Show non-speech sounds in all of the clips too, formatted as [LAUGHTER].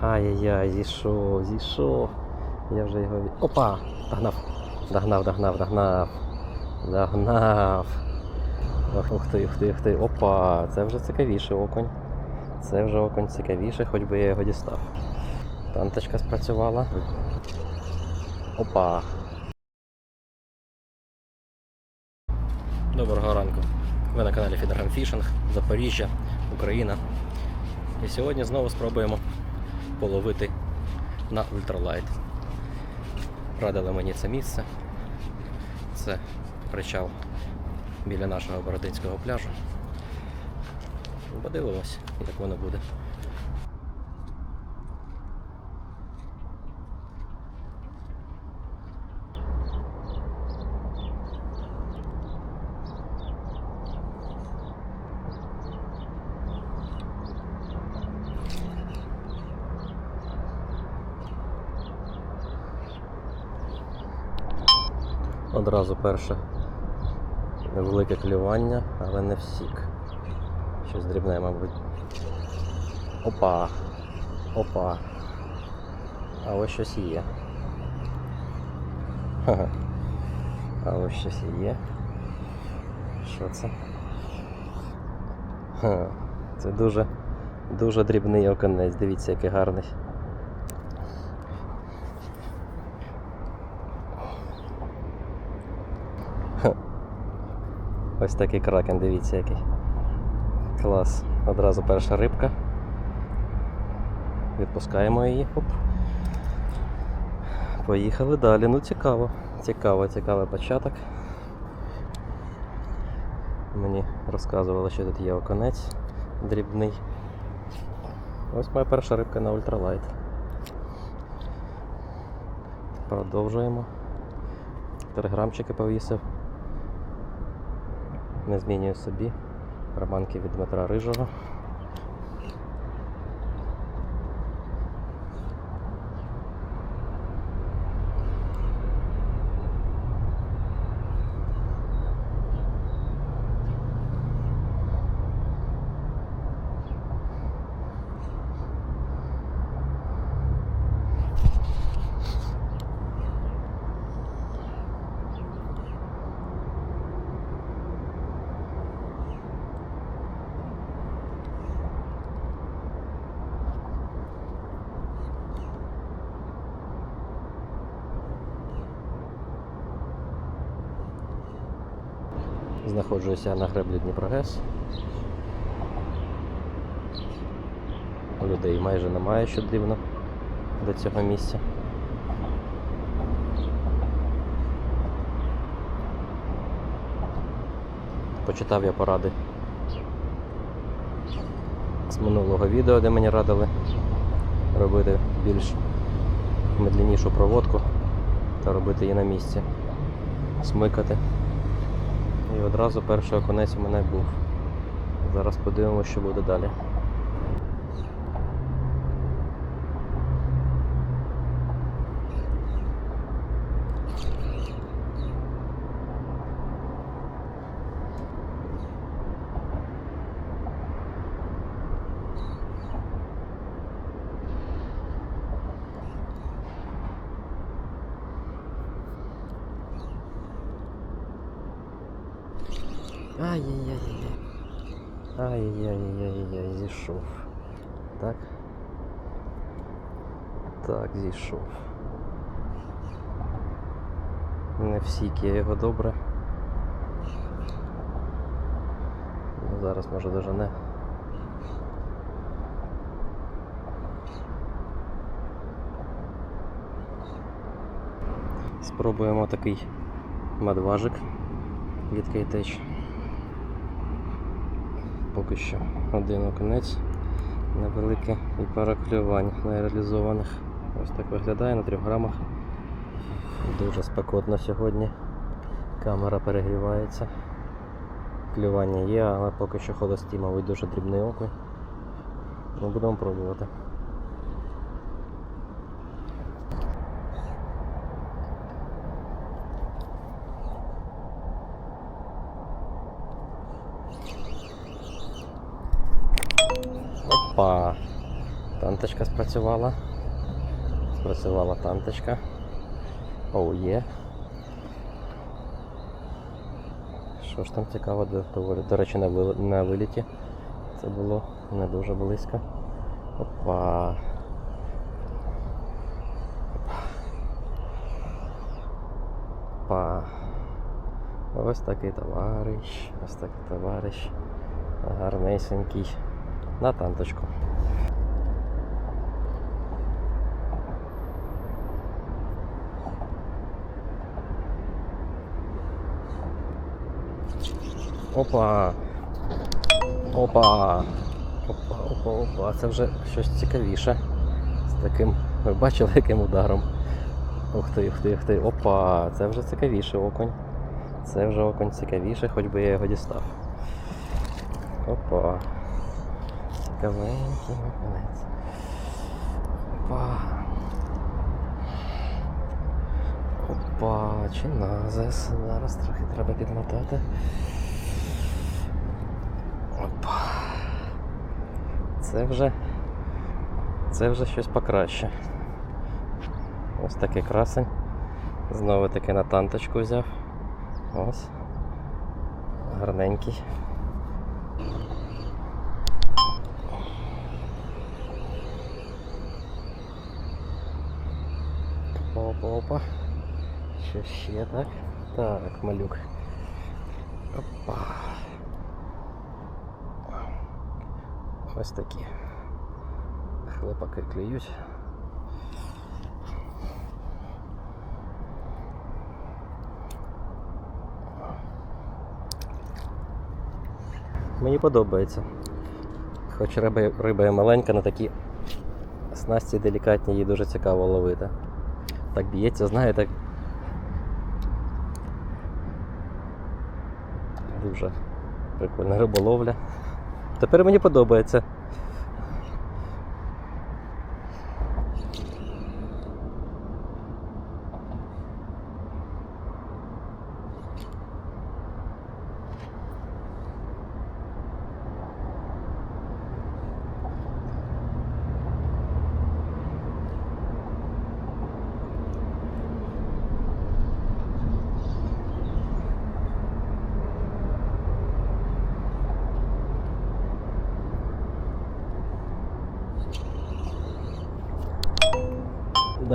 Ай-яй-яй, зійшов, зійшов. Я вже його. Опа! Догнав. Догнав, догнав, догнав. Догнав. Ух ти, ух ти, ух ти. Опа, це вже цікавіше окунь. Це вже окунь цікавіше, хоч би я його дістав. Танточка спрацювала. Опа. Доброго ранку. Ви на каналі Фідергам Фішинг, Запоріжжя, Україна. І сьогодні знову спробуємо половити на ультралайт. Радили мені це місце. Це причал біля нашого Бородинського пляжу. Подивимось, як воно буде. Одразу перше невелике клювання, але не всік. Щось дрібне, мабуть. Опа! Опа! А ось щось є. Ха-ха. А ось щось є. Що це? Ха. Це дуже, дуже дрібний оконець. Дивіться, який гарний. Ось такий кракен, дивіться який. Клас. Одразу перша рибка. Відпускаємо її. Оп. Поїхали далі. Ну цікаво. Цікаво, цікавий початок. Мені розказували, що тут є оконець дрібний. Ось моя перша рибка на ультралайт. Продовжуємо. Три грамчики повісив. Не змінюю собі. Романки від Дмитра Рижого. Знаходжуся на греблі Дніпрогес. Людей майже немає, що дивно до цього місця. Почитав я поради з минулого відео, де мені радили робити більш медленнішу проводку та робити її на місці, смикати. І одразу перший оконець у мене був. Зараз подивимося, що буде далі. Ай-яй-яй-яй. Ай-яй-яй-яй-яй, зійшов. Так. Так, зійшов. Не всік я його добре. Ну, зараз може дожене. Спробуємо такий медважик від Кейтеч. Поки що один оконець невелике і пара клювань нереалізованих. Ось так виглядає на 3 грамах. Дуже спекотно сьогодні. Камера перегрівається. Клювання є, але поки що холості, мабуть, дуже дрібний окунь. Ми будемо пробувати. Опа! Танточка спрацювала. Спрацювала танточка. Оу є. Що ж там цікаво, доволі. До речі, на, вил- на виліті. Це було не дуже близько. Опа. Опа. Ось такий товариш. Ось такий товариш. Гарнесенький. На танточку. Опа. Опа. Опа, опа, опа. Це вже щось цікавіше. З таким. Ви бачили, яким ударом. Ух ти, ух ти, ух ти. Опа, це вже цікавіше окунь. Це вже окунь цікавіше, хоч би я його дістав. Опа. Цікавенький окунець. Опа. Опа, чи назис. Зараз трохи треба підмотати. Опа. Це вже. Це вже щось покраще. Ось такий красень. Знову таки на танточку взяв. Ось. Гарненький. Опа, опа. Що ще так? Так, малюк. Опа. Ось такі. Хлопаки клюють. Мені подобається. Хоч риба, риба і маленька, на такі снасті делікатні, її дуже цікаво ловити. Так б'ється, знаєте. Дуже прикольна риболовля. Тепер мені подобається.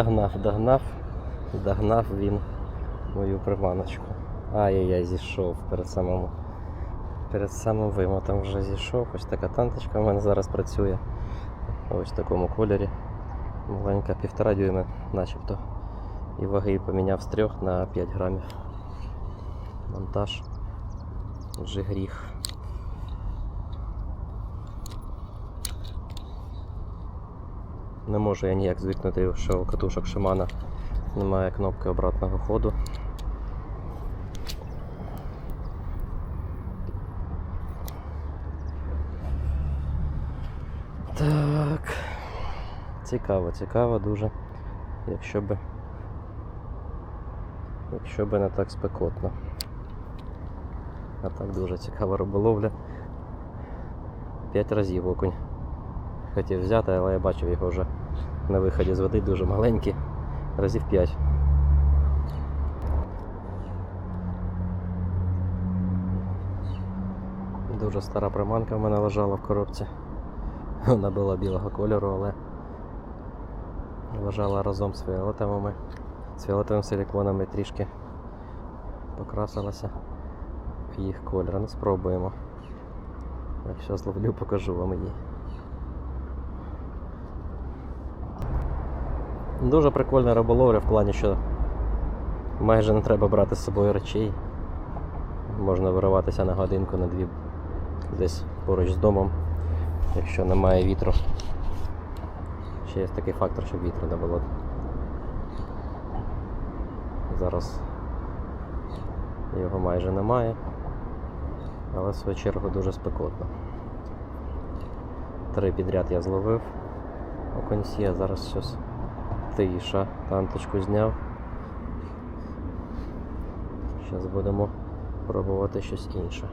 Догнав, догнав, догнав він мою приманочку. Ай-яй-яй, зійшов перед самим, перед самим вимотом вже зійшов. Ось така танточка в мене зараз працює. Ось в такому кольорі. Маленька півтора дюйма начебто. І ваги поміняв з 3 на 5 грамів. Монтаж. Вже гріх. Не можу я ніяк звикнути, що у катушок Шимана немає кнопки обратного ходу. Так. Цікаво, цікаво дуже. Якщо би. Якщо би не так спекотно. А так дуже цікава риболовля. П'ять разів окунь хотів взяти, але я бачив його вже на виході з води дуже маленький, разів 5. Дуже стара приманка в мене лежала в коробці. Вона була білого кольору, але лежала разом з фіолетовими, з фіолетовим силіконом трішки покрасилася в їх кольор. Ну спробуємо. Якщо зловлю, покажу вам її. Дуже прикольна риболовля в плані, що майже не треба брати з собою речей. Можна вириватися на годинку, на дві десь поруч з домом, якщо немає вітру. Ще є такий фактор, щоб вітру не було. Зараз його майже немає, але в свою чергу дуже спекотно. Три підряд я зловив окунці, а зараз щось тиша. Танточку зняв. Зараз будемо пробувати щось інше.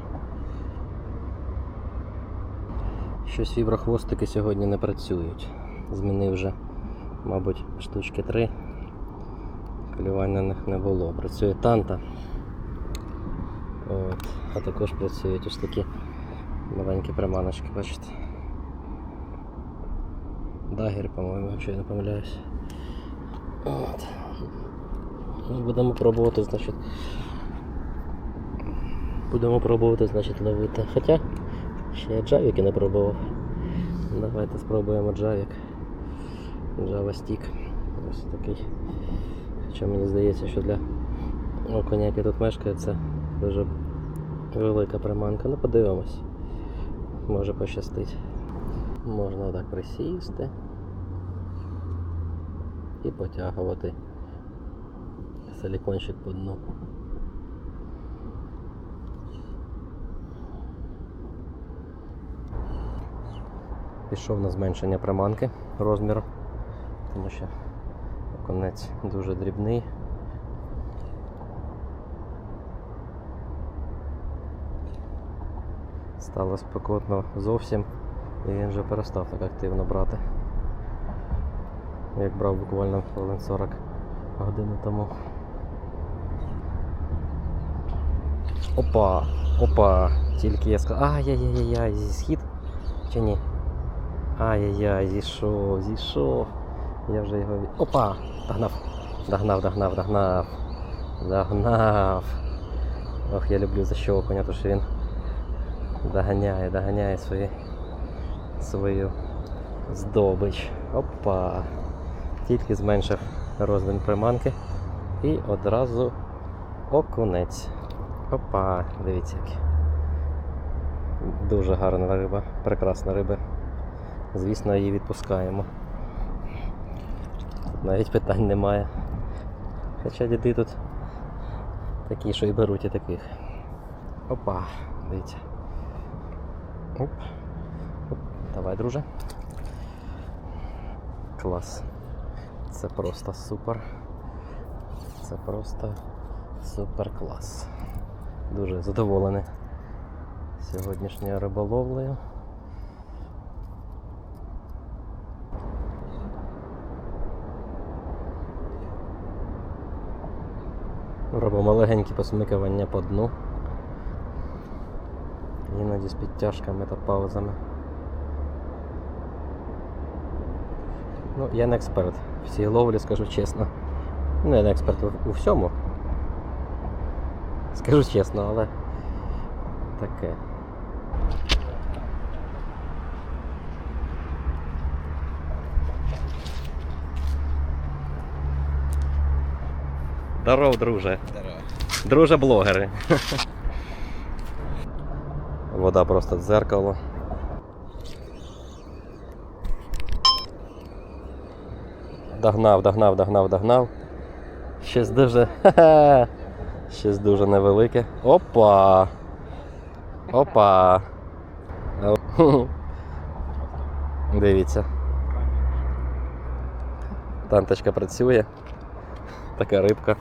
Щось віброхвостики сьогодні не працюють. змінив вже, мабуть, штучки три. Клювань на них не було. Працює танта. От. А також працюють ось такі маленькі приманочки, бачите. Дагер, по-моєму, якщо я не помиляюсь. От. Ну, Будемо пробувати, значить. Будемо пробувати, значить, ловити. Хоча ще я джавіки не пробував. Давайте спробуємо джавік. Java Stick. Ось такий. Хоча мені здається, що для окуня, який тут мешкає, це дуже велика приманка. Ну подивимось. Може пощастить. Можна так присісти і потягувати силікончик по дну. Пішов на зменшення приманки розміру, тому що конець дуже дрібний. Стало спекотно зовсім і він вже перестав так активно брати. Як брав буквально хвилин 40 години тому. Опа! Опа! Тільки я сказав. Ай-яй-яй-яй, зі схід чи ні? Ай-яй-яй, зійшов, зійшов. Я вже його. Опа! Догнав! Догнав, догнав, догнав. Догнав. Ох, я люблю защелкування, тому що він доганяє, доганяє свої, свою здобич. Опа! Тільки зменшив розмір приманки. І одразу окунець. Опа, дивіться який. Дуже гарна риба, прекрасна риба. Звісно, її відпускаємо. Навіть питань немає. Хоча діди тут такі, що і беруть і таких. Опа, дивіться. Оп. Оп. Давай, друже. Клас. Це просто супер. Це просто супер клас. Дуже задоволений сьогоднішньою риболовлею. Робимо легенькі посмикування по дну. Іноді з підтяжками та паузами. Ну, я не експерт в цій ловлі, скажу чесно. Ну, я не експерт у, всьому. Скажу чесно, але таке. Здоров, друже. Здорово. Друже блогери. [LAUGHS] Вода просто дзеркало. Догнав, догнав, догнав, догнав. Щось дуже. [LAUGHS] Щось дуже невелике. Опа! Опа! [LAUGHS] Дивіться. Танточка працює. Така рибка.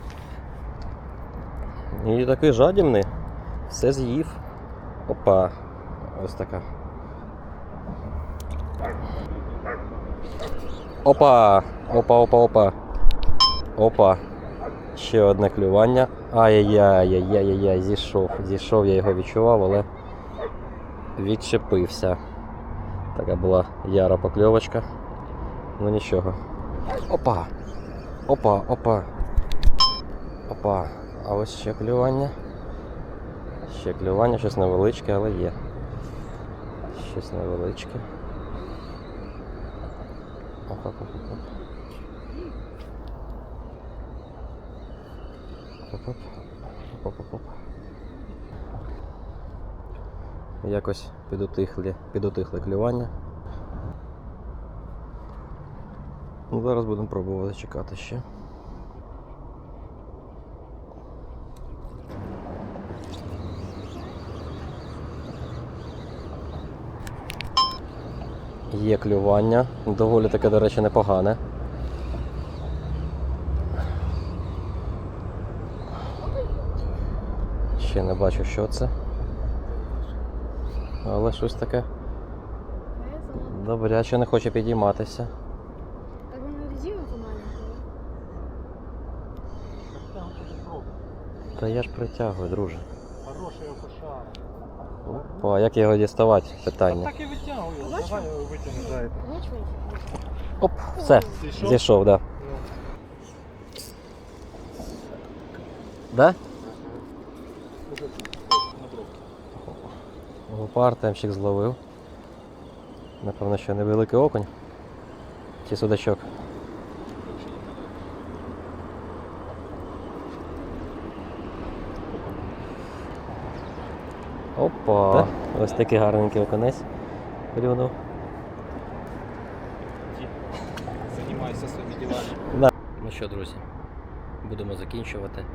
І такий жадібний. Все з'їв. Опа. Ось така. Опа! Опа, опа, опа. Опа. Ще одне клювання. Ай-яй-яй-яй-яй-яй, зійшов. Зійшов, я його відчував, але відчепився. Така була яра покльовочка. Ну нічого. Опа! Опа, опа. Опа. А ось ще клювання. Ще клювання, щось невеличке, але є. Щось невеличке. Оп-оп-оп-оп. Оп-оп. Оп-оп-оп. Якось підутихлі, підутихли клювання. Ну, зараз будемо пробувати чекати ще. Є клювання, доволі таке, до речі, непогане. Ще не бачу, що це. Але щось таке добряче не хоче підійматися. Где это маленькая? Та я ж притягую, друже. Хороший окошар. Опа, як його діставати? Питання. Так і витягую. Давай його что Оп, все, Зійшов? зійшов, да. Да? Опа, Артемчик зловив. Напевно, що невеликий окунь. Чи судачок. Опа! Ось такий гарненький окунець. Клюнув. Займайся своїми ділами. Ну що, друзі, будемо закінчувати.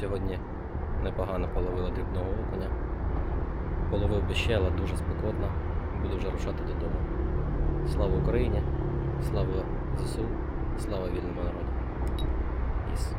Сьогодні непогано половила дрібного окуня. Половив би ще, але дуже спекотно. Буду вже рушати додому. Слава Україні! Слава ЗСУ, слава вільному народу. Іс.